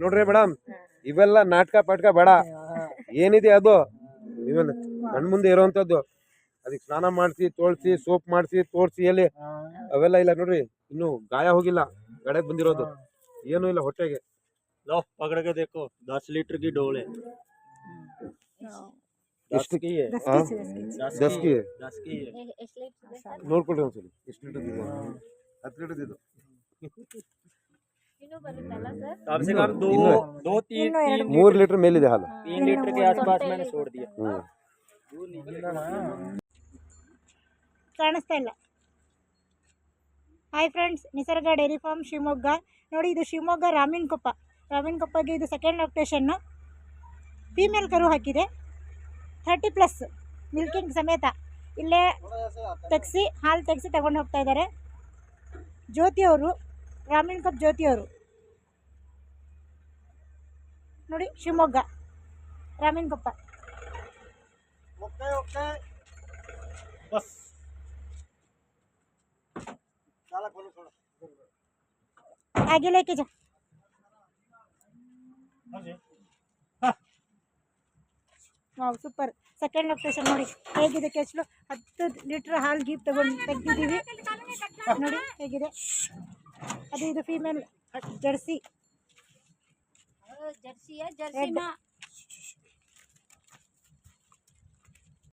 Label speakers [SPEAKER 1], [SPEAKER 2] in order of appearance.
[SPEAKER 1] ನೋಡ್ರಿ ಮೇಡಮ್ ಇವೆಲ್ಲ ನಾಟಕ ಪಾಟಕ ಬೇಡ. ಏನಿದೆ ಅದು? ನೀವೇನು ಕಣ್ ಮುಂದೆ ಇರೋವಂಥದ್ದು ಅದಕ್ಕೆ ಸ್ನಾನ ಮಾಡಿಸಿ ತೋಳಿಸಿ ಸೋಪ್ ಮಾಡಿಸಿ ತೋರ್ಸಿ ಎಲ್ಲಿ? ಅವೆಲ್ಲ ಇಲ್ಲ ನೋಡ್ರಿ. ಇನ್ನು ಗಾಯ ಹೋಗಿಲ್ಲ. ಗಡೆಗೆ ಬಂದಿರೋದು. ಏನು ಇಲ್ಲ ಹೊಟ್ಟೆಗೆ.
[SPEAKER 2] ಲೋ
[SPEAKER 1] ಪಗಡಗೆ ದಸ್ ಲೀಟರ್ ಕಿ
[SPEAKER 2] ಡೋಳೆ. ಕಿ ಕಿ
[SPEAKER 1] ನೋಡ್ಕೊಳ್ರಿ ಒಂದ್ಸಲಿ. ಎಷ್ಟು ಲೀಟರ್ ಹತ್ತು ಲೀಟರ್ ಇದು?
[SPEAKER 2] कम से कम दो
[SPEAKER 1] इन्नो-
[SPEAKER 2] दो तीन
[SPEAKER 3] इन्नो
[SPEAKER 2] तीन
[SPEAKER 3] ಎರಡು-
[SPEAKER 1] ಮೂರು ಲೀಟರ್ ಮೇಲಿದೆ ಹಾಲು
[SPEAKER 2] तीन लीटर के आसपास मैंने छोड़ दिया
[SPEAKER 1] ಹ್ಮ್
[SPEAKER 3] ಕಾಣಿಸ್ತಾ ಇಲ್ಲ hi friends Nisarga dairy farm Shivamogga ನೋಡಿ ಇದು ಶಿವಮೊಗ್ಗ ರಾಮೀನ್ಕೊಪ್ಪ ರಾಮೀನ್ಕೊಪ್ಪಗೆ ಇದು ಸೆಕೆಂಡ್ ಲೊಕೇಶನ್ನು ಫೀಮೇಲ್ ಕರು ಹಾಕಿದೆ ಥರ್ಟಿ ಪ್ಲಸ್ ಮಿಲ್ಕಿಂಗ್ ಸಮೇತ ಇಲ್ಲೇ ತೆಗ್ಸಿ ಹಾಲು ತೆಗ್ಸಿ ತಗೊಂಡು ಹೋಗ್ತಾ ಇದ್ದಾರೆ ಜ್ಯೋತಿಯವರು ರಾಮೀಣ್ ಕಪ್ ಜ್ಯೋತಿಯವರು ನೋಡಿ ಶಿವಮೊಗ್ಗ ರಾಮೀನ್ಕೊಪ್ಪ
[SPEAKER 2] ओके ओके बस साला खोलो थोड़ा
[SPEAKER 3] आगे लेके जा ವಾವ್ ಸೂಪರ್ ಸೆಕೆಂಡ್ ಲೊಕೇಶನ್ ನೋಡಿ ಹೇಗಿದೆ ಕೆಚ್ಚಲು ಹತ್ತು ಲೀಟ್ರ್ ಹಾಲು ಗೀಪ್ ತಗೊಂಡು ತೆಗ್ದಿದ್ದೀವಿ ನೋಡಿ ಹೇಗಿದೆ ಅದು ಇದು ಫೀಮೇಲ್ ಜರ್ಸಿ
[SPEAKER 4] जर्सी है
[SPEAKER 3] जर्सी
[SPEAKER 4] में